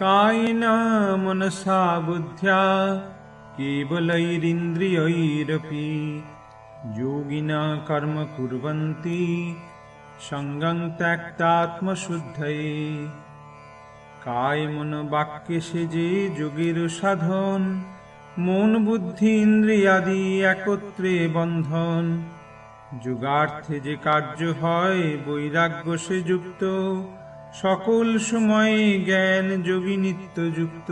कायेन मनसा बुद्ध्या केवलैरिन्द्रियैरपि योगिना कर्म कुर्वन्ति সঙ্গং ত্যাক্তাত্মশুদ্ধয়ে কায় মন বাক্যে সে যে যোগের সাধন মন বুদ্ধি ইন্দ্রিয়াদি একত্রে বন্ধন যুগার্থে যে কার্য হয় বৈরাগ্য সে যুক্ত সকল সময়ে জ্ঞান যোগী নিত্য যুক্ত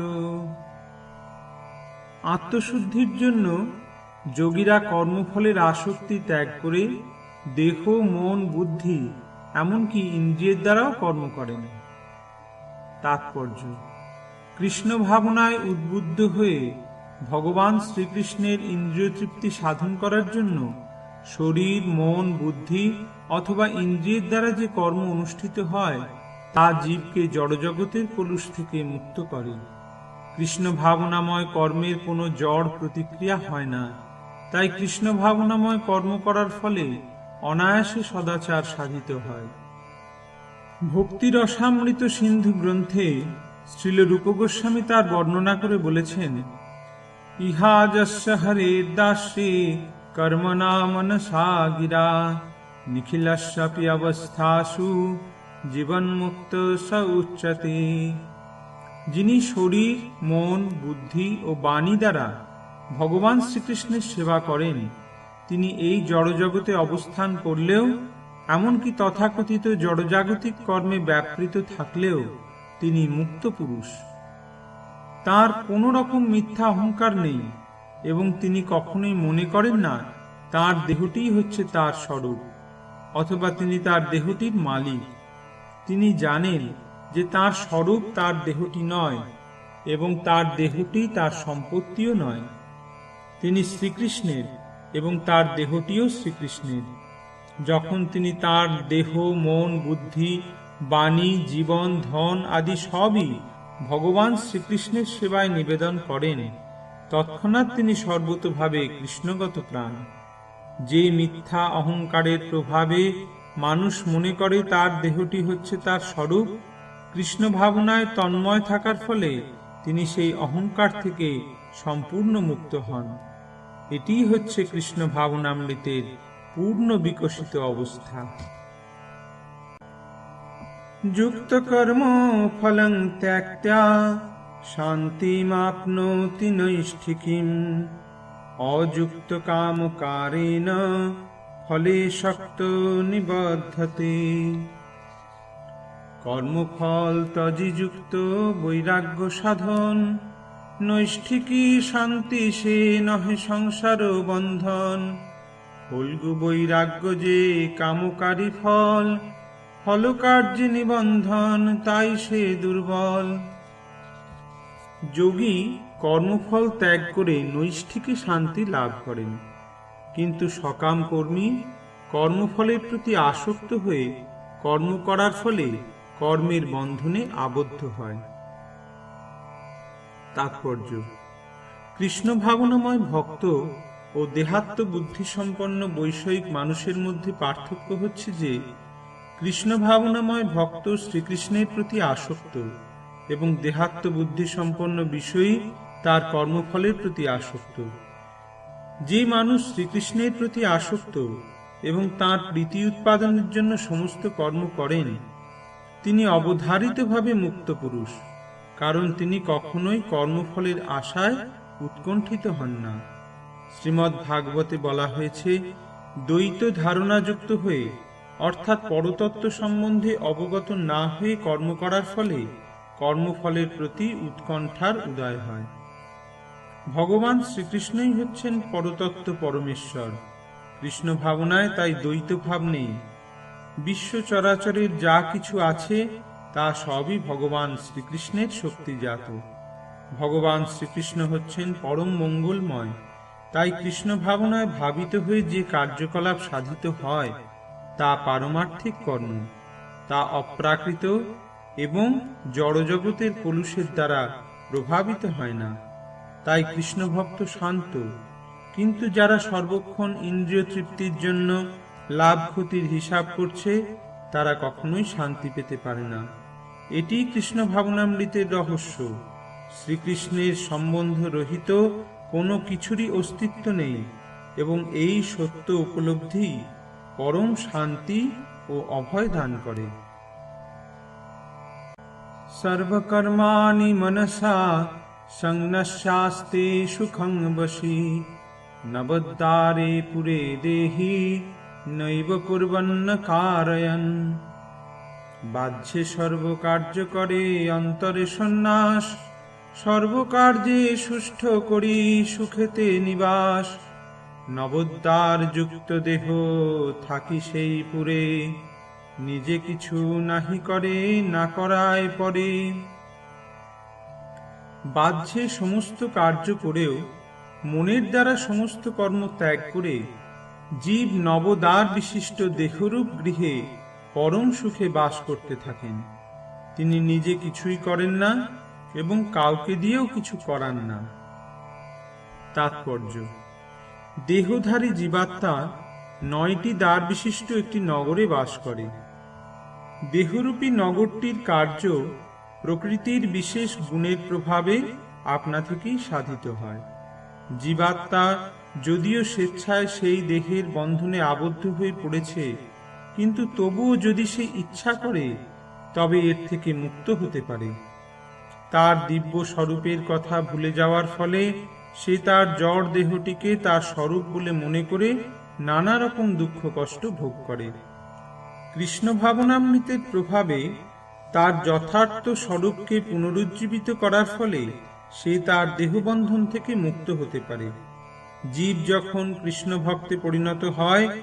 আত্মশুদ্ধির জন্য যোগীরা কর্মফলের আসক্তি ত্যাগ করে দেহ, মন, বুদ্ধি, এমনকি ইন্দ্রিয়ের দ্বারাও কর্ম করেন। তাৎপর্য, কৃষ্ণ ভাবনায় উদ্বুদ্ধ হয়ে ভগবান শ্রীকৃষ্ণের ইন্দ্রিয় তৃপ্তি সাধন করার জন্য শরীর, মন, বুদ্ধি অথবা ইন্দ্রিয়ের দ্বারা যে কর্ম অনুষ্ঠিত হয় তা জীবকে জড়জগতের কলুষ থেকে মুক্ত করে। কৃষ্ণ ভাবনাময় কর্মের কোনো জড় প্রতিক্রিয়া হয় না। তাই কৃষ্ণ ভাবনাময় কর্ম করার ফলে অনায়াসে সদাচার সাধিত হয়। ভক্তি রসামৃত সিন্ধু গ্রন্থে শ্রীল রূপ গোস্বামী তার বর্ণনা করে বলেছেন, ইহা হরের দাসে কর্মণা মনসা গিরা অবস্থাসু জীবন্মুক্ত স উচ্চতে যিনি শরীর, মন, বুদ্ধি ও বাণী দ্বারা ভগবান শ্রীকৃষ্ণের সেবা করেন, তিনি এই জড়জগতে অবস্থান করলেও, এমনকি তথাকথিত জড়জাগতিক কর্মে ব্যাপৃত থাকলেও তিনি মুক্ত পুরুষ। তার কোনো রকম মিথ্যা অহংকার নেই এবং তিনি কখনোই মনে করেন না তার দেহটিই হচ্ছে তার স্বরূপ, অথবা তিনি তার দেহটির মালিক। তিনি জানেন যে তার স্বরূপ তার দেহটি নয় এবং তার দেহটি তার সম্পত্তিও নয়। তিনি শ্রীকৃষ্ণের এবং তার দেহটিও শ্রীকৃষ্ণের। যখন তিনি তার দেহ, মন, বুদ্ধি, বাণী, জীবন, ধন আদি সবই ভগবান শ্রীকৃষ্ণের সেবায় নিবেদন করেন, তৎক্ষণাৎ তিনি সর্বতভাবে কৃষ্ণগত প্রাণ। যে মিথ্যা অহংকারের প্রভাবে মানুষ মনে করে তার দেহটি হচ্ছে তার স্বরূপ। কৃষ্ণ ভাবনায় তন্ময় থাকার ফলে তিনি সেই অহংকার থেকে সম্পূর্ণ মুক্ত হন। এটিই হচ্ছে কৃষ্ণ ভাবনামৃতের পূর্ণ বিকশিত অবস্থা। যুক্ত কর্ম ফলং ত্যাক্ত্যা শান্তিমাপ্নোতি নৈষ্ঠিকীম। অযুক্ত কাম কামকারেণ ফলে শক্ত নিবদ্ধতে। কর্মফল তজিযুক্ত বৈরাগ্য সাধন, নৈষ্ঠিকী শান্তি সে নহে সংসার বন্ধন। ফলগু বৈরাগ্য যে কামকারী ফল, ফলকার্যে নিবন্ধন তাই সে দুর্বল। যোগী কর্মফল ত্যাগ করে নৈষ্ঠিকী শান্তি লাভ করেন। কিন্তু সকাম কর্মী কর্মফলের প্রতি আসক্ত হয়ে কর্ম করার ফলে কর্মের বন্ধনে আবদ্ধ হয়। তাৎপর্য। কৃষ্ণ ভাবনাময় ভক্ত ও দেহাত্ম বুদ্ধি সম্পন্ন বৈষয়িক মানুষের মধ্যে পার্থক্য হচ্ছে যে, কৃষ্ণ ভাবনাময় ভক্ত শ্রীকৃষ্ণের প্রতি আসক্ত এবং দেহাত্ম বুদ্ধি সম্পন্ন বিষয়ী তার কর্মফলের প্রতি আসক্ত। যে মানুষ শ্রীকৃষ্ণের প্রতি আসক্ত এবং তার প্রীতি উৎপাদনের জন্য সমস্ত কর্ম করেন, তিনি অবধারিতভাবে মুক্ত পুরুষ, কারণ তিনি কখনোই কর্মফলের আশায় উৎকণ্ঠিত হন না। শ্রীমদ্ ভাগবতে বলা হয়েছে, দ্বৈত ধারণাযুক্ত হয়ে, অর্থাৎ পরতত্ত্ব সম্বন্ধে অবগত না হয়ে কর্ম করার ফলে কর্মফলের প্রতি উৎকণ্ঠার উদয় হয়। ভগবান শ্রীকৃষ্ণই হচ্ছেন পরতত্ত্ব পরমেশ্বর। কৃষ্ণ ভাবনায় তাই দ্বৈত ভাব নেই। বিশ্ব চরাচরের যা কিছু আছে, তা সবই ভগবান শ্রীকৃষ্ণের শক্তিজাত। ভগবান শ্রীকৃষ্ণ হচ্ছেন পরম মঙ্গলময়। তাই কৃষ্ণ ভাবনায় ভাবিত হয়ে যে কার্যকলাপ সাধিত হয়, তা পারমার্থিক কর্ম। তা অপ্রাকৃত এবং জড়জগতের কলুষের দ্বারা প্রভাবিত হয় না। তাই কৃষ্ণভক্ত শান্ত। কিন্তু যারা সর্বক্ষণ ইন্দ্রিয় তৃপ্তির জন্য লাভ ক্ষতির হিসাব করছে, তারা কখনোই শান্তি পেতে পারে না। এটি কৃষ্ণ ভাবনামৃতের রহস্য। শ্রীকৃষ্ণের সম্বন্ধ রহিত কোনো কিছুরই অস্তিত্ব নেই এবং এই সত্য উপলব্ধি পরম শান্তি ও অভয় দান করে। সর্বকর্মাণি মনসা সংনশ্যাস্তে সুখং বশী নবদ্বারে পুরে দেহি নৈব কুর্বন্ন কারয়ন বাহ্যে সর্বকার্য করে অন্তরে সন্ন্যাস সর্বকার্যে সুষ্ঠ করি সুখেতে নিবাস নবদ্বার যুক্ত দেহ থাকি সেই পুরে, নিজে কিছু নাহি করে, না করায় পরে। বাহ্যে সমস্ত কার্য করেও মনের দ্বারা সমস্ত কর্ম ত্যাগ করে জীব নবদ্বার বিশিষ্ট দেহরূপ গৃহে পরম সুখে বাস করতে থাকেন। তিনি নিজে কিছুই করেন না এবং কাউকে দিয়েও কিছু করান না। তাৎপর্য। দেহধারী জীবাত্মা নয়টি দ্বার বিশিষ্ট একটি নগরে বাস করে। দেহরূপী নগরটির কার্য প্রকৃতির বিশেষ গুণের প্রভাবে আপনা থেকেই সাধিত হয়। জীবাত্মা যদিও স্বেচ্ছায় সেই দেহের বন্ধনে আবদ্ধ হয়ে পড়েছে, কিন্তু তবুও যদি সে ইচ্ছা করে, তবে এর থেকে মুক্ত হতে পারে। তার দিব্য স্বরূপের কথা ভুলে যাওয়ার ফলে সে তার জড় দেহটিকে তার স্বরূপ বলে মনে করে নানা রকম দুঃখ কষ্ট ভোগ করে। কৃষ্ণ ভাবনামৃতের প্রভাবে তার যথার্থ স্বরূপকে পুনরুজ্জীবিত করার ফলে সে তার দেহবন্ধন থেকে মুক্ত হতে পারে। জীব যখন কৃষ্ণ ভক্তে পরিণত হয়,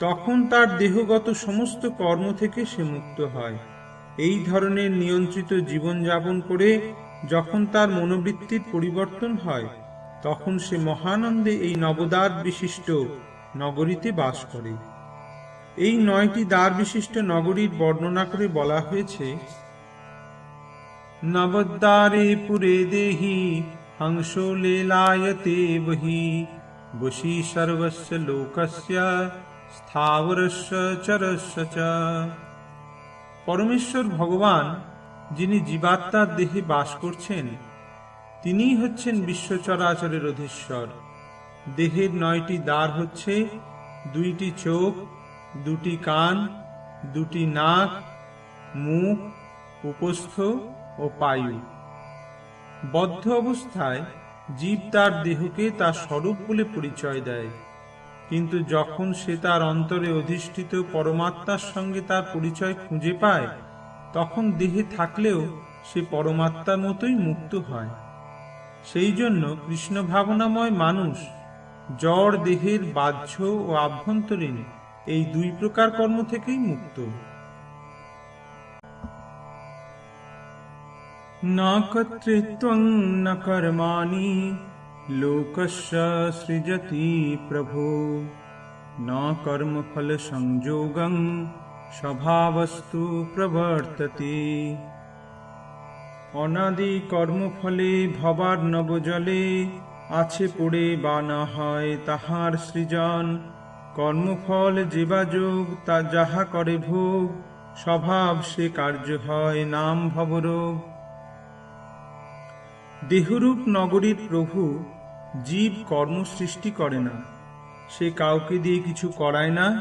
তখন তার দেহগত সমস্ত কর্ম থেকে সে মুক্ত হয়। এই ধরনের নিয়ন্ত্রিত জীবনযাপন করে যখন তার মনোবৃত্তির পরিবর্তন হয়, তখন সে মহানন্দে এই নবদ্বার বিশিষ্ট নগরীতে বাস করে। এই নয়টি দ্বার বিশিষ্ট নগরীর বর্ণনা করে বলা হয়েছে, নবদ্বারে পুরে দেহি, হংস লীলায়তে বহি বশী সর্বস্য লোকস্য, স্থাবরস্য চরস্য চ। পরমেশ্বর ভগবান, যিনি জীবাত্মার দেহে বাস করছেন, তিনিই হচ্ছেন বিশ্ব চরাচরের অধীশ্বর। দেহের নয়টি দ্বার হচ্ছে, দুইটি চোখ দুটি কান, দুটি নাক, মুখ, উপস্থ ও পায়ু। বদ্ধ অবস্থায় জীব তার দেহকে তার স্বরূপ বলে পরিচয় দেয়। কিন্তু যখন সে তার অন্তরে অধিষ্ঠিত পরমাত্মার সঙ্গে তার পরিচয় খুঁজে পায়, তখন দেহে থাকলেও সে পরমাত্মার মতোই মুক্ত হয়। সেই জন্য কৃষ্ণ ভাবনাময় মানুষ জড় দেহের বাহ্য ও আভ্যন্তরীণ এই দুই প্রকার কর্ম থেকেই মুক্ত। ন কর্তৃত্বং ন কর্মাণি, লোকস্য সৃজতি প্রভো। ন কর্মফল সংযোগং, স্বভাবস্তু প্রবর্ততে। অনাদি কর্মফলে ভবার নবজলে আছে পড়ে বা না হয় তাহার সৃজন কর্মফল জীবাযোগ তা যাহা করে ভোগ, স্বভাব সে কার্য হয় নাম ভবরোগ। দেহরূপ নগরীর প্রভু জীব কর্ম সৃষ্টি করে না। সে কাউকে দিয়ে কিছু করায় না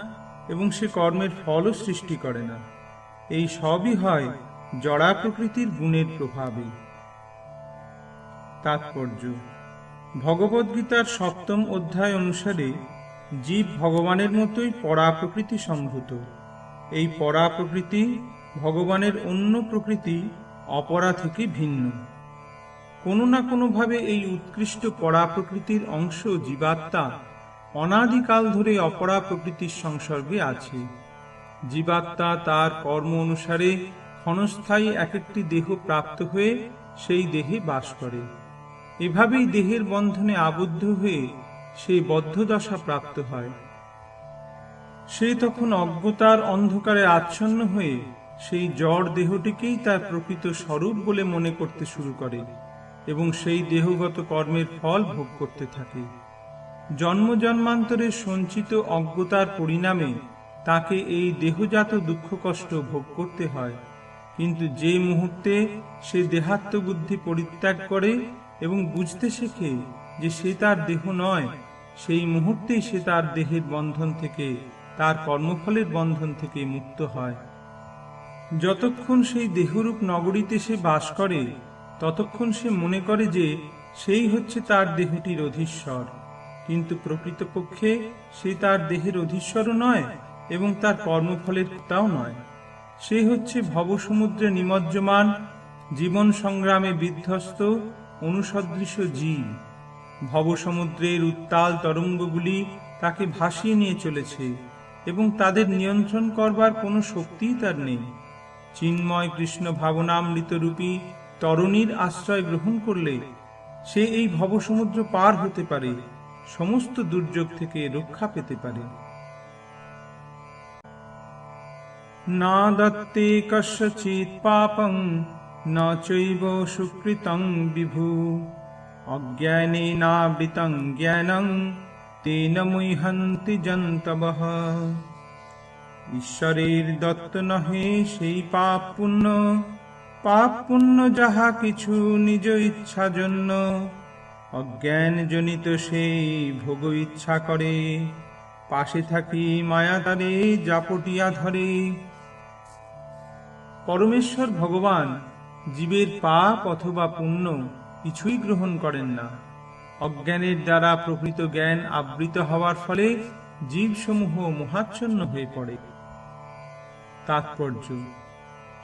এবং সে কর্মের ফলও সৃষ্টি করে না। এই সবই হয় জড়া প্রকৃতির গুণের প্রভাবে। তাৎপর্য। ভগবদ্গীতার সপ্তম অধ্যায় অনুসারে জীব ভগবানের মতোই পরা প্রকৃতি সম্ভূত এই পরা প্রকৃতি ভগবানের অন্য প্রকৃতি অপরা থেকে ভিন্ন। কোনো না কোনোভাবে এই উৎকৃষ্ট পরা প্রকৃতির অংশ জীবাত্মা অনাদিকাল ধরে অপরা প্রকৃতির সংসর্গে আছে। জীবাত্মা তার কর্ম অনুসারে ক্ষণস্থায়ী এক একটি দেহ প্রাপ্ত হয়ে সেই দেহে বাস করে। এভাবেই দেহের বন্ধনে আবদ্ধ হয়ে সেই বদ্ধদশা প্রাপ্ত হয়। সে তখন অজ্ঞতার অন্ধকারে আচ্ছন্ন হয়ে সেই জড় দেহটিকেই তার প্রকৃত স্বরূপ বলে মনে করতে শুরু করে এবং সেই দেহগত কর্মের ফল ভোগ করতে থাকে। জন্ম জন্মান্তরে সঞ্চিত অজ্ঞতার পরিণামে তাকে এই দেহজাত দুঃখ কষ্ট ভোগ করতে হয়। কিন্তু যে মুহূর্তে সে দেহাত্মবুদ্ধি পরিত্যাগ করে এবং বুঝতে শেখে যে সে তার দেহ নয় সেই মুহূর্তেই সে তার দেহের বন্ধন থেকে, তার কর্মফলের বন্ধন থেকে মুক্ত হয়। যতক্ষণ সেই দেহরূপ নগরীতে সে বাস করে, ততক্ষণ সে মনে করে যে সেই হচ্ছে তার দেহটির অধীশ্বর। কিন্তু প্রকৃতপক্ষে সে তার দেহের অধীশ্বরও নয় এবং তার কর্মফলের তাও নয়। সে হচ্ছে ভবসমুদ্রে নিমজ্জমান, জীবন সংগ্রামে বিধ্বস্ত, অনুসদৃশ জীব। ভবসমুদ্রের উত্তাল তরঙ্গগুলি তাকে ভাসিয়ে নিয়ে চলেছে এবং তাদের নিয়ন্ত্রণ করবার কোনো শক্তিই তার নেই। চিন্ময় কৃষ্ণ ভাবনামৃত রূপী তরণীর আশ্রয় গ্রহণ করলে সে এই ভবসমুদ্র পার হতে পারে, সমস্ত দুর্যোগ থেকে রক্ষা পেতে পারে। না দত্তে কস্যচিৎ পাপং, ন চৈব সুকৃতং বিভু। অজ্ঞানেনাবৃতং জ্ঞানং তেন মুহন্তি জন্তবঃ ঈশ্বরের দত্ত নহে সেই পাপ পুণ্য পাপ পুণ্য যাহা কিছু নিজ ইচ্ছা জন্য অজ্ঞান জনিত সেই ভোগ ইচ্ছা করে, পাশে থাকি মায়া তারে জাপটিয়া ধরে। পরমেশ্বর ভগবান জীবের পাপ অথবা পুণ্য কিছুই গ্রহণ করেন না। অজ্ঞানের দ্বারা প্রকৃত জ্ঞান আবৃত হওয়ার ফলে জীবসমূহ মহাচ্ছন্ন হয়ে পড়ে। তাৎপর্য,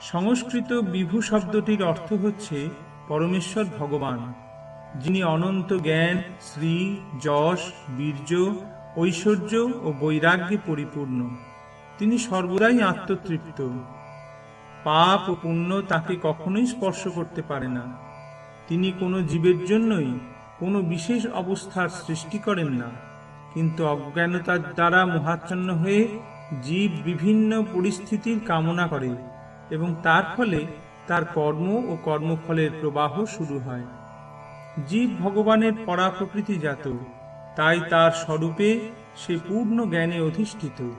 সংস্কৃত বিভু শব্দটির অর্থ হচ্ছে পরমেশ্বর ভগবান, যিনি অনন্ত জ্ঞান, শ্রী, যশ, বীর্য, ঐশ্বর্য ও বৈরাগ্যে পরিপূর্ণ। তিনি সর্বদাই আত্মতৃপ্ত। পাপ ও পুণ্য তাকে কখনোই স্পর্শ করতে পারে না। তিনি কোনো জীবের জন্যই কোনো বিশেষ অবস্থার সৃষ্টি করেন না। কিন্তু অজ্ঞানতার দ্বারা মোহাচ্ছন্ন হয়ে জীব বিভিন্ন পরিস্থিতির কামনা করে এবং তার ফলে তার কর্ম ও কর্মফলের প্রবাহ শুরু হয়। জীব ভগবানের পরা প্রকৃতি জাত, তাই তার স্বরূপে সে পূর্ণ জ্ঞানে অধিষ্ঠিত।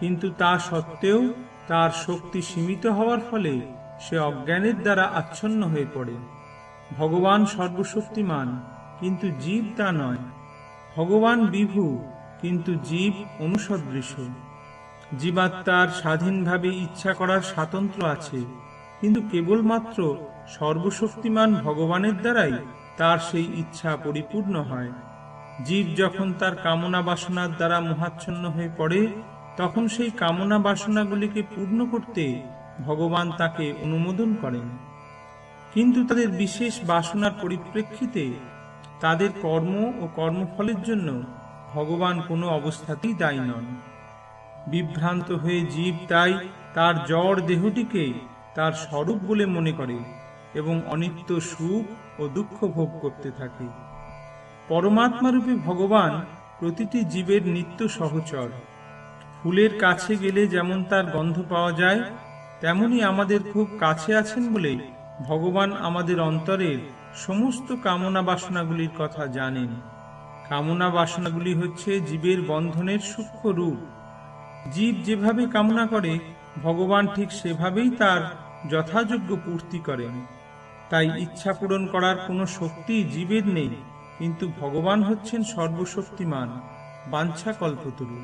কিন্তু তা সত্ত্বেও তার শক্তি সীমিত হওয়ার ফলে সে অজ্ঞানের দ্বারা আচ্ছন্ন হয়ে পড়ে। ভগবান সর্বশক্তিমান, কিন্তু জীব তা নয়। ভগবান বিভু, কিন্তু জীব অনুসদৃশ। জীবাত্মার স্বাধীনভাবে ইচ্ছা করার স্বাতন্ত্র আছে, কিন্তু কেবলমাত্র সর্বশক্তিমান ভগবানের দ্বারাই তার সেই ইচ্ছা পরিপূর্ণ হয়। জীব যখন তার কামনা বাসনার দ্বারা মোহাচ্ছন্ন হয়ে পড়ে, তখন সেই কামনা বাসনাগুলিকে পূর্ণ করতে ভগবান তাকে অনুমোদন করেন। কিন্তু তাদের বিশেষ বাসনার পরিপ্রেক্ষিতে তাদের কর্ম ও কর্মফলের জন্য ভগবান কোনো অবস্থাতেই দায়ী নন। বিভ্রান্ত হয়ে জীব তাই তার জড় দেহটিকে তার স্বরূপ বলে মনে করে এবং অনিত্য সুখ ও দুঃখ ভোগ করতে থাকে। পরমাত্মারূপী ভগবান প্রতিটি জীবের নিত্য সহচর। ফুলের কাছে গেলে যেমন তার গন্ধ পাওয়া যায়, তেমনি আমাদের খুব কাছে আছেন বলে ভগবান আমাদের অন্তরের সমস্ত কামনা বাসনাগুলির কথা জানেন। কামনা বাসনাগুলি হচ্ছে জীবের বন্ধনের সূক্ষ্ম রূপ। জীব যেভাবে কামনা করে, ভগবান ঠিক সেভাবেই তার যথাযোগ্য পূর্তি করেন। তাই ইচ্ছা পূরণ করার কোনো শক্তি জীবের নেই, কিন্তু ভগবান হচ্ছেন সর্বশক্তিমান বাঞ্ছা কল্পতরু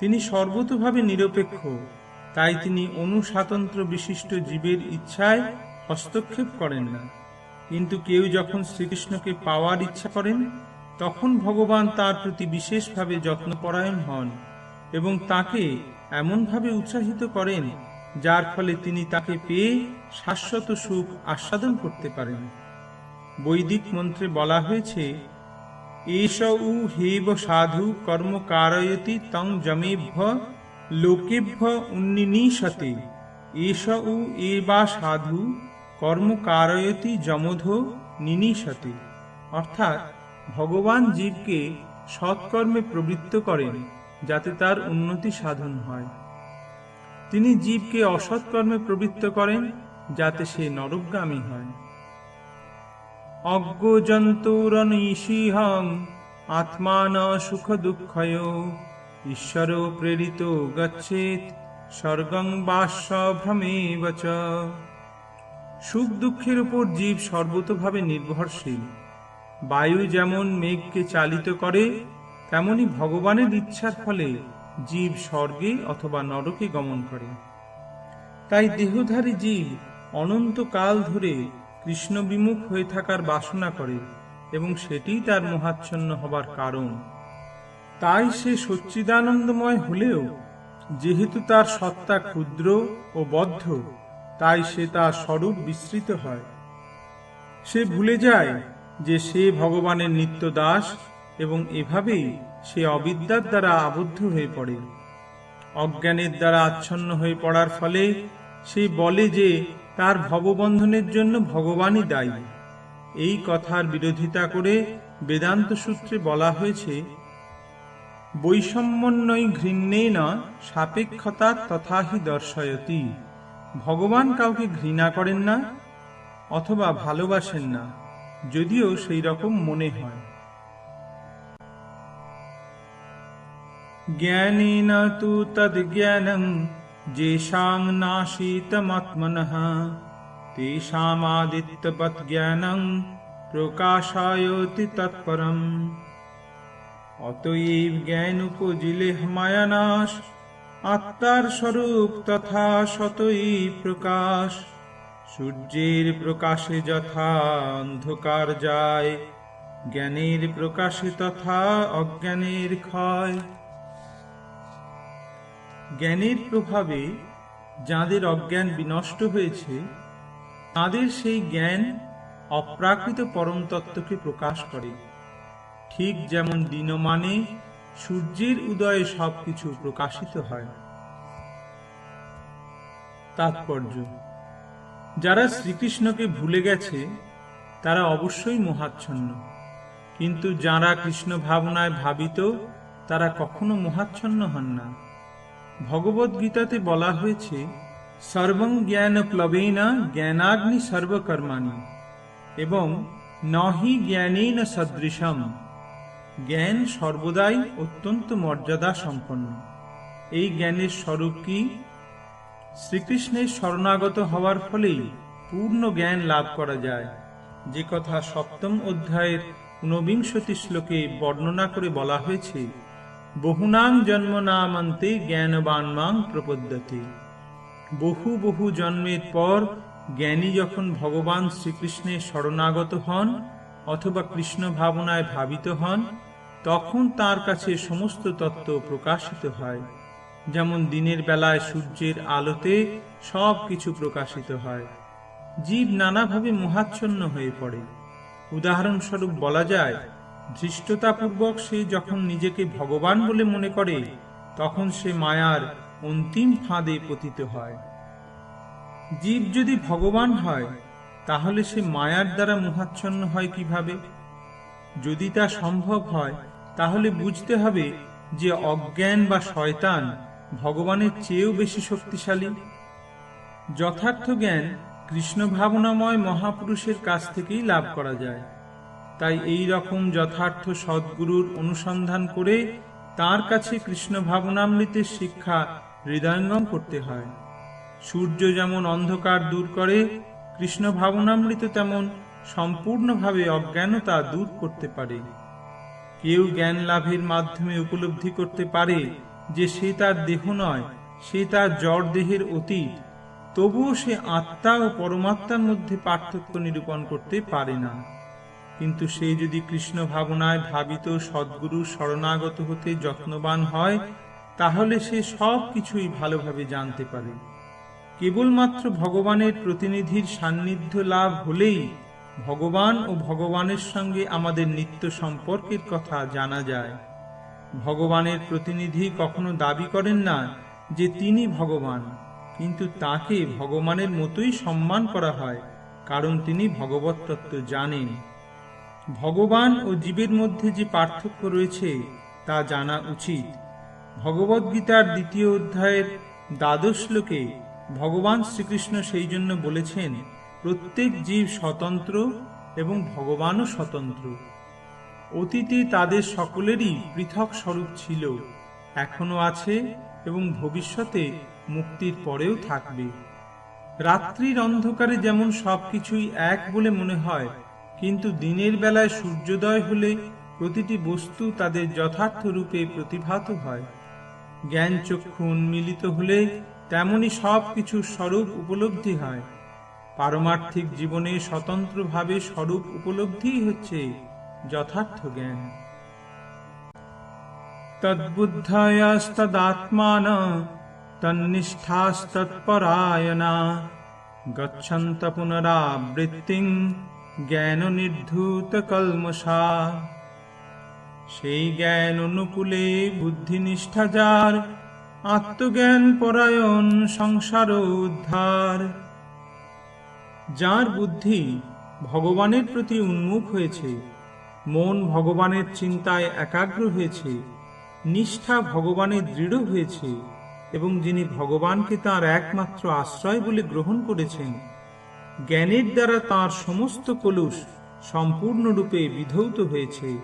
তিনি সর্বতভাবে নিরপেক্ষ, তাই তিনি অনুস্বাতন্ত্র বিশিষ্ট জীবের ইচ্ছায় হস্তক্ষেপ করেন না। কিন্তু কেউ যখন শ্রীকৃষ্ণকে পাওয়ার ইচ্ছা করেন, তখন ভগবান তার প্রতি বিশেষভাবে যত্নপরায়ণ হন এবং তাকে এমনভাবে উৎসাহিত করেন, যার ফলে তিনি তাকে পেয়ে শাশ্বত সুখ আস্বাদন করতে পারেন। বৈদিক মন্ত্রে বলা হয়েছে, এষ উ হেব সাধু কর্ম কারয়তি তং জমেভ্য লোকেভ্য উন্নিনীশতে। এষ উ এ বা সাধু কর্ম কারয়তি যমধ নিনীশতে অর্থাৎ ভগবান জীবকে সৎকর্মে প্রবৃত্ত করেন, যাতে তার উন্নতি সাধন হয়। তিনি জীবকে অসৎকর্মে প্রবৃত্ত করেন, যাতে সে নরকগামী হয়। অজ্ঞজন্তৌরনীশিহং আত্মান সুখ দুঃখয় ঈশ্বর প্রেরিত গচ্ছেত স্বর্গং বাস্য ভ্রমেব চ। সুখ দুঃখের উপর জীব সর্বতভাবে নির্ভরশীল। বায়ু যেমন মেঘকে চালিত করে, তেমনি ভগবানের ইচ্ছার ফলে জীব স্বর্গে অথবা নরকে গমন করে। তাই দেহধারী জীব অনন্তকাল ধরে কৃষ্ণ বিমুখ হয়ে থাকার বাসনা করে এবং সেটিই তার মহাচ্ছন্ন হবার কারণ। তাই সে সচ্চিদানন্দময় হলেও, যেহেতু তার সত্তা ক্ষুদ্র ও বদ্ধ তাই সে তার স্বরূপ বিস্তৃত হয়। সে ভুলে যায় যে সে ভগবানের নিত্য দাস এবং এভাবেই সে অবিদ্যার দ্বারা আবদ্ধ হয়ে পড়ে। অজ্ঞানের দ্বারা আচ্ছন্ন হয়ে পড়ার ফলে সে বলে যে তার ভববন্ধনের জন্য ভগবানই দায়ী। এই কথার বিরোধিতা করে বেদান্ত সূত্রে বলা হয়েছে বৈষম্যন্যই ঘৃণ্যেন সাপেক্ষতা তথাহি দর্শয়তি। ভগবান কাউকে ঘৃণা করেন না অথবা ভালোবাসেন না, যদিও সেই রকম মনে হয়। জ্ঞানেন তু তদ্জ্ঞানং যেষাং নাশীতমাত্মনঃ। তেষামাদিত্যবৎ জ্ঞানং, প্রকাশায়তি তৎপরম। অতএব জ্ঞান উপজিলে মায়ানাশ আত্মার স্বরূপ তথা শতই প্রকাশ। সূর্যের প্রকাশে যথা অন্ধকার যায়, জ্ঞানের প্রকাশে তথা অজ্ঞানের ক্ষয়। জ্ঞানের প্রভাবে যাদের অজ্ঞান বিনষ্ট হয়েছে, তাদের সেই জ্ঞান অপ্রাকৃত পরমতত্ত্বকে প্রকাশ করে। ঠিক যেমন দিনমানে সূর্যের উদয়ে সবকিছু প্রকাশিত হয়। তাৎপর্য, যারা শ্রীকৃষ্ণকে ভুলে গেছে, তারা অবশ্যই মহাচ্ছন্ন। কিন্তু যারা কৃষ্ণ ভাবনায় ভাবিত, তারা কখনো মহাচ্ছন্ন হন না। ভগবদ গীতাতে বলা হয়েছে, সর্বং জ্ঞান প্লবেনা জ্ঞানাগ্নি সর্বকর্মাণি, এবং নহি জ্ঞানেন সদৃশম। জ্ঞান সর্বদাই অত্যন্ত মর্যাদা সম্পন্ন এই জ্ঞানের স্বরূপ কি? শ্রীকৃষ্ণের শরণাগত হওয়ার ফলেই পূর্ণ জ্ঞান লাভ করা যায়। যে কথা সপ্তম অধ্যায়ের ঊনবিংশতি শ্লোকে বর্ণনা করে বলা হয়েছে, বহুনাং জন্ম নামান্তে জ্ঞানবান মাং প্রপদ্যতে। বহু বহু জন্মের পর জ্ঞানী যখন ভগবান শ্রীকৃষ্ণের শরণাগত হন, অথবা কৃষ্ণ ভাবনায় ভাবিত হন তখন তার কাছে সমস্ত তত্ত্ব প্রকাশিত হয়। যেমন দিনের বেলায় সূর্যের আলোতে সব কিছু প্রকাশিত হয়। জীব নানাভাবে মোহাচ্ছন্ন হয়ে পড়ে। উদাহরণস্বরূপ বলা যায়, ধৃষ্টতাপূর্বক সে যখন নিজেকে ভগবান বলে মনে করে, তখন সে মায়ার অন্তিম ফাঁদে পতিত হয়। জীব যদি ভগবান হয়, তাহলে সে মায়ার দ্বারা মোহাচ্ছন্ন হয় কীভাবে? যদি তা সম্ভব হয় তাহলে বুঝতে হবে যে অজ্ঞান বা শয়তান ভগবানের চেয়েও বেশি শক্তিশালী। যথার্থ জ্ঞান কৃষ্ণ ভাবনাময় মহাপুরুষের কাছ থেকেই লাভ করা যায়। তাই এই রকম যথার্থ সদ্গুরুর অনুসন্ধান করে তার কাছে কৃষ্ণ ভাবনামৃতের শিক্ষা হৃদয়ঙ্গম করতে হয়। সূর্য যেমন অন্ধকার দূর করে, কৃষ্ণ ভাবনামৃত তেমন সম্পূর্ণভাবে অজ্ঞানতা দূর করতে পারে। কেউ জ্ঞান লাভের মাধ্যমে উপলব্ধি করতে পারে যে সে তার দেহ নয়, সে তার জড় দেহের অতীত। তবুও সে আত্মা ও পরমাত্মার মধ্যে পার্থক্য নিরূপণ করতে পারে না। কিন্তু সে যদি কৃষ্ণ ভাবনায় ভাবিত সদ্গুরু শরণাগত হতে যত্নবান হয়, তাহলে সে সব কিছুই ভালোভাবে জানতে পারে। কেবলমাত্র ভগবানের প্রতিনিধির সান্নিধ্য লাভ হলেই ভগবান ও ভগবানের সঙ্গে আমাদের নিত্য সম্পর্কের কথা জানা যায়। ভগবানের প্রতিনিধি কখনো দাবি করেন না যে তিনি ভগবান, কিন্তু তাকে ভগবানের মতোই সম্মান করা হয়, কারণ তিনি ভগবত তত্ত্ব জানেন। ভগবান ও জীবের মধ্যে যে পার্থক্য রয়েছে তা জানা উচিত। ভগবদ্গীতার দ্বিতীয় অধ্যায়ের দ্বাদশ শ্লোকে ভগবান শ্রীকৃষ্ণ সেই জন্য বলেছেন প্রত্যেক জীব স্বতন্ত্র এবং ভগবানও স্বতন্ত্র। অতীতে তাদের সকলেরই পৃথক স্বরূপ ছিল এখনও আছে এবং ভবিষ্যতে মুক্তির পরেও থাকবে। রাত্রির অন্ধকারে যেমন সবকিছুই এক বলে মনে হয়, কিন্তু দিনের বেলায় সূর্যোদয় হলে প্রতিটি বস্তু তাদের যথার্থ রূপে প্রতিভাত হয়। জ্ঞান চক্ষু উন্মিলিত হলে তেমনি সব কিছুর স্বরূপ উপলব্ধি হয়। পারমার্থিক জীবনে স্বতন্ত্রভাবে স্বরূপ উপলব্ধি হচ্ছে যথার্থ জ্ঞান। তদ্বুদ্ধয়স্তদাত্মান তন্নিষ্ঠাস্তৎপরায়ণা গচ্ছন্ত পুনরাবৃত্তিং জ্ঞান নির্ধূত কলমশা সেই জ্ঞান অনুকূলে বুদ্ধিনিষ্ঠা যার আত্মজ্ঞান পরায়ণ সংসার উদ্ধার যার বুদ্ধি ভগবানের প্রতি উন্মুখ হয়েছে, মন ভগবানের চিন্তায় একাগ্র হয়েছে, নিষ্ঠা ভগবানের দৃঢ় হয়েছে এবং যিনি ভগবানকে তার একমাত্র আশ্রয় বলে গ্রহণ করেছেন, জ্ঞানের দ্বারা তার সমস্ত কলুষ সম্পূর্ণরূপে বিধৌত হয়েছে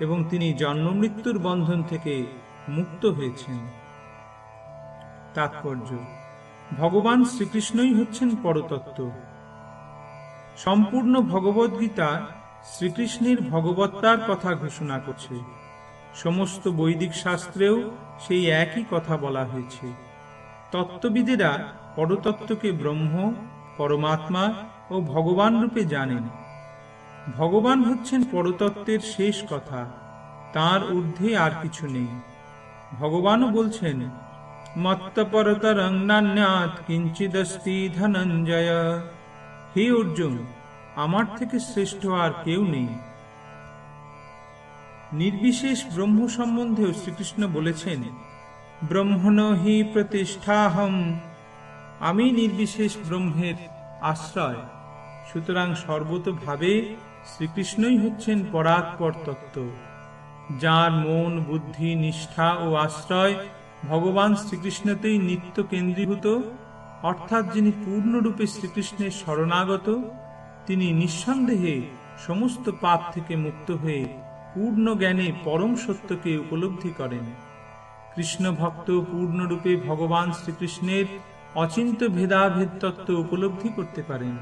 এবং তিনি জন্মমৃত্যুর বন্ধন থেকে মুক্ত হয়েছেন। তাৎপর্য, ভগবান শ্রীকৃষ্ণই হচ্ছেন পরতত্ত্ব। সম্পূর্ণ ভগবদ্গীতা শ্রীকৃষ্ণের ভগবত্তার কথা ঘোষণা করছে। সমস্ত বৈদিক শাস্ত্রেও সেই একই কথা বলা হয়েছে। তত্ত্ববিদেরা পরতত্ত্বকে ব্রহ্ম, পরমাত্মা ও ভগবান রূপে জানেন। ভগবান হচ্ছেন পরতত্ত্বের শেষ কথা, তার ঊর্ধ্বে আর কিছু নেই। ভগবানও বলছেন মত্তপরতরং নান্যাত কিঞ্চিদস্তি ধনঞ্জয়। হে অর্জুন, আমার থেকে শ্রেষ্ঠ আর কেউ নেই। নির্বিশেষ ব্রহ্ম সম্বন্ধেও শ্রীকৃষ্ণ বলেছেন, ব্রহ্মণ হি প্রতিষ্ঠাহম, আমি নির্বিশেষ ব্রহ্মের আশ্রয়। সুতরাং সর্বতভাবে শ্রীকৃষ্ণই হচ্ছেন পরাৎপর তত্ত্ব, যার মন, বুদ্ধি, নিষ্ঠা ও আশ্রয় ভগবান শ্রীকৃষ্ণতেই নিত্য কেন্দ্রীভূত। অর্থাৎ যিনি পূর্ণরূপে শ্রীকৃষ্ণের শরণাগত, তিনি নিঃসন্দেহে সমস্ত পাপ থেকে মুক্ত হয়ে পূর্ণ জ্ঞানে পরম সত্যকে উপলব্ধি করেন। কৃষ্ণ ভক্ত পূর্ণরূপে ভগবান শ্রীকৃষ্ণের অচিন্ত ভেদাভেদ তত্ত্ব উপলব্ধি করতে পারেন।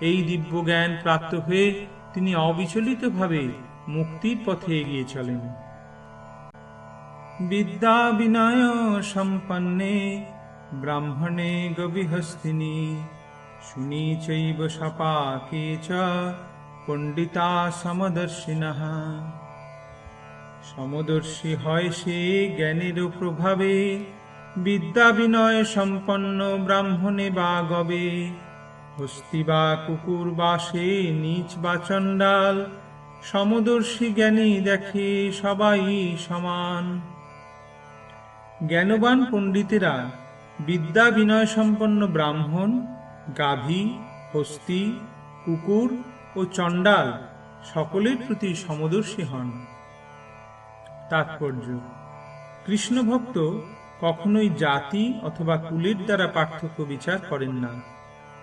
এই দিব্য জ্ঞান প্রাপ্ত হয়ে তিনি অবিচলিতভাবে মুক্তির পথে এগিয়ে চলেন। বিদ্যা বিনয় সম্পন্নে ব্রাহ্মণে গবিহস্তিনী শুনি চৈব সপাকে চ পণ্ডিতা সমদর্শী হয় সে জ্ঞানের প্রভাবে বিদ্যা বিনয় সম্পন্ন ব্রাহ্মণে বা গবে। হস্তি বা কুকুর বা সে নিচ বা চণ্ডাল, সমদর্শী জ্ঞানী দেখে সবাই সমান। জ্ঞানবান পণ্ডিতেরা বিদ্যা বিনয় সম্পন্ন ব্রাহ্মণ, গাভী, হস্তি, কুকুর ও চণ্ডাল সকলের প্রতি সমদর্শী হন। তাৎপর্য, কৃষ্ণভক্ত কখনোই জাতি অথবা কুলের দ্বারা পার্থক্য বিচার করেন না।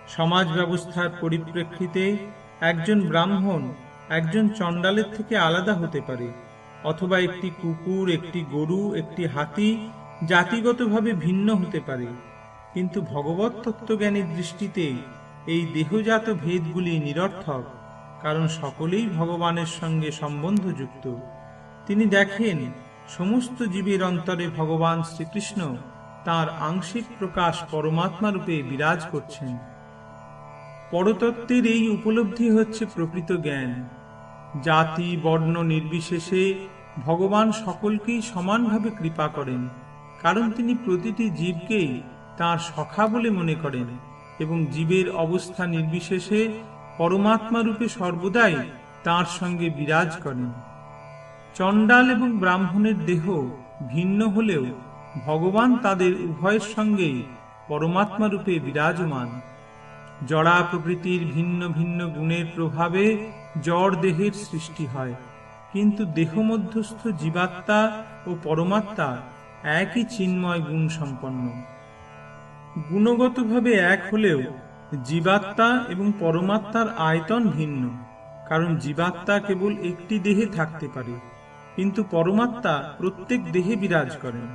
সমাজ ব্যবস্থার পরিপ্রেক্ষিতে একজন ব্রাহ্মণ একজন চণ্ডালের থেকে আলাদা হতে পারে, অথবা একটি কুকুর, একটি গরু, একটি হাতি জাতিগতভাবে ভিন্ন হতে পারে, কিন্তু ভগবত তত্ত্বজ্ঞানের দৃষ্টিতে এই দেহজাত ভেদগুলি নিরর্থক, কারণ সকলেই ভগবানের সঙ্গে সম্বন্ধযুক্ত। তিনি দেখেন, সমস্ত জীবের অন্তরে ভগবান শ্রীকৃষ্ণ তার আংশিক প্রকাশ পরমাত্মা রূপে বিরাজ করছেন। পরতত্ত্বের এই উপলব্ধি হচ্ছে প্রকৃত জ্ঞান। জাতি, বর্ণ নির্বিশেষে ভগবান সকলকেই সমানভাবে কৃপা করেন। কারণ তিনি প্রতিটি জীবকেই তার সখা বলে মনে করেন এবং জীবের অবস্থা নির্বিশেষে পরমাত্মা রূপে সর্বদাই তার সঙ্গে বিরাজ করেন। চণ্ডাল এবং ব্রাহ্মণের দেহ ভিন্ন হলেও ভগবান তাদের উভয়ের সঙ্গেই পরমাত্মা রূপে বিরাজমান। জড়া প্রকৃতির ভিন্ন ভিন্ন গুণের প্রভাবে জড় দেহের সৃষ্টি হয়, কিন্তু দেহ মধ্যস্থ জীবাত্মা ও পরমাত্মা একই চিন্ময় গুণ সম্পন্ন। গুণগতভাবে এক হলেও জীবাত্মা এবং পরমাত্মার আয়তন ভিন্ন, কারণ জীবাত্মা কেবল একটি দেহে থাকতে পারে, কিন্তু পরমাত্মা প্রত্যেক দেহে বিরাজ করেন।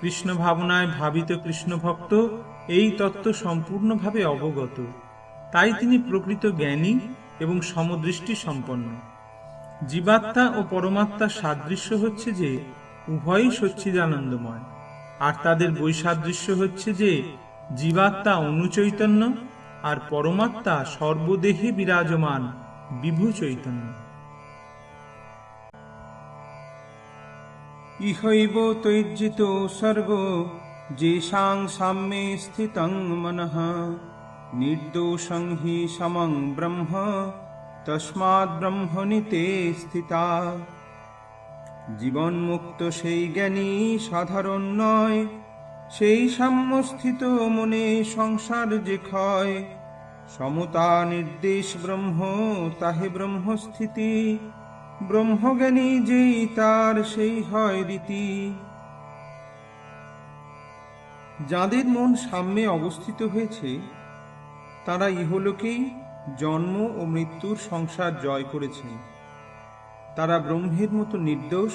কৃষ্ণ ভাবনায় ভাবিত কৃষ্ণ ভক্ত এই তত্ত্ব সম্পূর্ণভাবে অবগত, তাই তিনি প্রকৃত জ্ঞানী এবং সমদৃষ্টি সম্পন্ন। জীবাত্মা ও পরমাত্মার সাদৃশ্য হচ্ছে যে উভয়ই সচ্চিদানন্দময়। আর তাদের বৈসাদৃশ্য হচ্ছে যে, জীবাত্মা অনুচৈতন্য আর পরমাত্মা সর্বদেহে বিরাজমান বিভু চৈতন্য। ইহৈব তৈর্জিত সর্ব যেষাং সাম্যে স্থিতং মনঃ। নির্দোষং হি সমং ব্রহ্ম, তস্মাৎ ব্রহ্মণি তে স্থিতা। জীবনমুক্ত সেই জ্ঞানী সাধারণ নয়, সেই সাম্যস্থিত মনে সংসার যে ক্ষয়, সমতা নির্দেশ ব্রহ্ম, তাহে ব্রহ্মস্থিতি। ব্রহ্মজ্ঞানী যেই তার সেই হয় রীতি। যাদের মন সাম্যে অবস্থিত হয়েছে, তারা ইহলোকেই জন্ম ও মৃত্যুর সংসার জয় করেছেন। তারা ব্রহ্মের মতো নির্দোষ,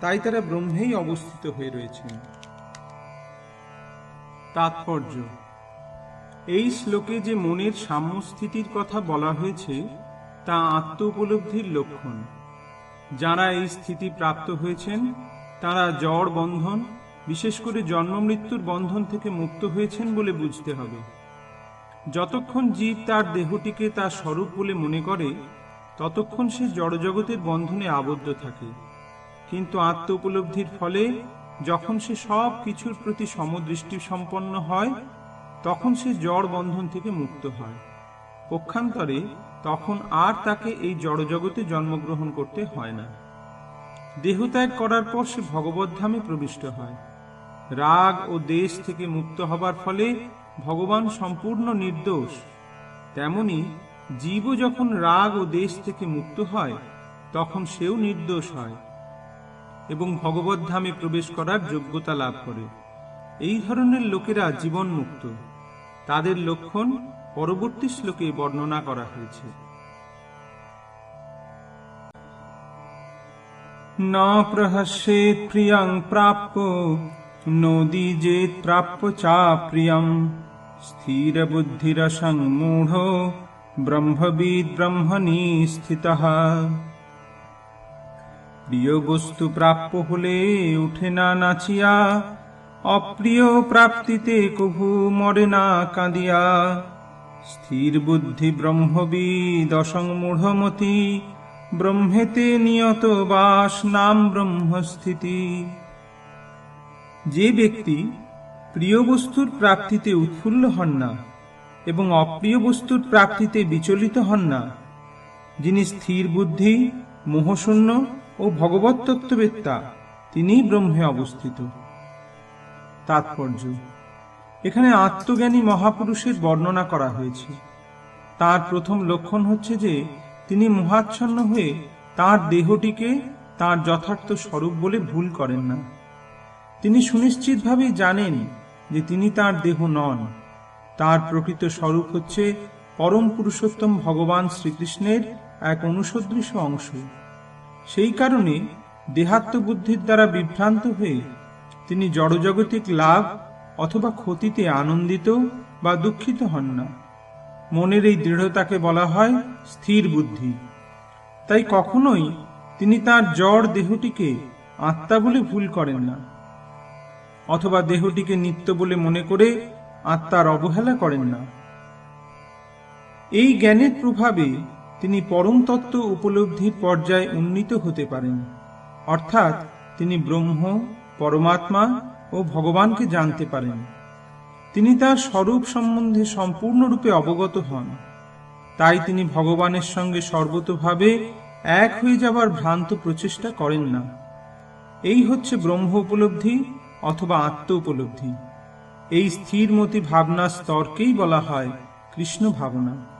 তাই তারা ব্রহ্মেই অবস্থিত হয়ে রয়েছেন। তাৎপর্য, এই শ্লোকে যে মনের সাম্যস্থিতির কথা বলা হয়েছে, তা আত্ম উপলব্ধির লক্ষণ। যারা এই স্থিতি প্রাপ্ত হয়েছেন, তারা জড় বন্ধন, বিশেষ করে জন্ম মৃত্যুর বন্ধন থেকে মুক্ত হয়েছেন বলে বুঝতে হবে। যতক্ষণ জীব তার দেহটিকে তার স্বরূপ বলে মনে করে ততক্ষণ সে জড়জগতের বন্ধনে আবদ্ধ থাকে। কিন্তু আত্ম উপলব্ধির ফলে যখন সে সব কিছুর প্রতি সমদৃষ্টি সম্পন্ন হয়, তখন সে জড় বন্ধন থেকে মুক্ত হয়। পক্ষান্তরে তখন আর তাকে এই জড়জগতে জন্মগ্রহণ করতে হয় না। দেহত্যাগ করার পর সে ভগবদ্ধামে প্রবিষ্ট হয়। রাগ ও দেশ থেকে মুক্ত হবার ফলে ভগবান সম্পূর্ণ নির্দোষ। তেমনি জীবও যখন রাগ ও দেশ থেকে মুক্ত হয়, তখন সেও নির্দোষ হয় এবং ভগবদ্ধামে প্রবেশ করার যোগ্যতা লাভ করে। এই ধরনের লোকেরা জীবন মুক্ত তাদের লক্ষণ পরবর্তী শ্লোকে বর্ণনা করা হয়েছে। প্রাপ্য নোদিজেত প্রাপ্য চা প্রিয়ম। স্থির বুদ্ধিরসং মূঢ় ব্রহ্মবিদ ব্রহ্মণি স্থিতঃ প্রিয় বস্তু প্রাপ্য হলে উঠে না নাচিয়া, অপ্রিয় প্রাপ্তিতে কভু মরে না কাঁদিয়া। স্থির বুদ্ধি ব্রহ্মবিদ অসংমূঢ়মতি, ব্রহ্মেতে নিয়ত বাস নাম ব্রহ্মস্থিতি। যে ব্যক্তি প্রিয় বস্তুর প্রাপ্তিতে উৎফুল্ল হন না এবং অপ্রিয় বস্তুর প্রাপ্তিতে বিচলিত হন না, যিনি স্থির বুদ্ধি, মোহশূন্য ও ভগবত তত্ত্ববেত্তা তিনিই ব্রহ্মে অবস্থিত। তাৎপর্য, এখানে আত্মজ্ঞানী মহাপুরুষের বর্ণনা করা হয়েছে। তার প্রথম লক্ষণ হচ্ছে যে, তিনি মোহাচ্ছন্ন হয়ে তার দেহটিকে তার যথার্থ স্বরূপ বলে ভুল করেন না। তিনি সুনিশ্চিতভাবেই জানেন যে তিনি তার দেহ নন। তার প্রকৃত স্বরূপ হচ্ছে পরম পুরুষোত্তম ভগবান শ্রীকৃষ্ণের এক অনুসদৃশ অংশ। সেই কারণে দেহাত্ম বুদ্ধির দ্বারা বিভ্রান্ত হয়ে তিনি জড়জাগতিক লাভ অথবা ক্ষতিতে আনন্দিত বা দুঃখিত হন না। মনের এই দৃঢ়তাকে বলা হয় স্থির বুদ্ধি। তাই কখনোই তিনি তার জড় দেহটিকে আত্মা বলে ভুল করেন না। অথবা দেহটিকে নিত্য বলে মনে করে আত্মার অবহেলা করেন না। এই জ্ঞানের প্রভাবে তিনি পরম তত্ত্ব উপলব্ধির পর্যায়ে উন্নীত হতে পারেন। অর্থাৎ তিনি ব্রহ্ম, পরমাত্মা ও ভগবানকে জানতে পারেন। তিনি তার স্বরূপ সম্বন্ধে সম্পূর্ণরূপে অবগত হন। তাই তিনি ভগবানের সঙ্গে সর্বতভাবে এক হয়ে যাবার ভ্রান্ত প্রচেষ্টা করেন না। এই হচ্ছে ব্রহ্ম উপলব্ধি অথবা আত্ম উপলব্ধি। এই স্থিরমতি ভাবনার স্তরকেই বলা হয় কৃষ্ণ ভাবনা।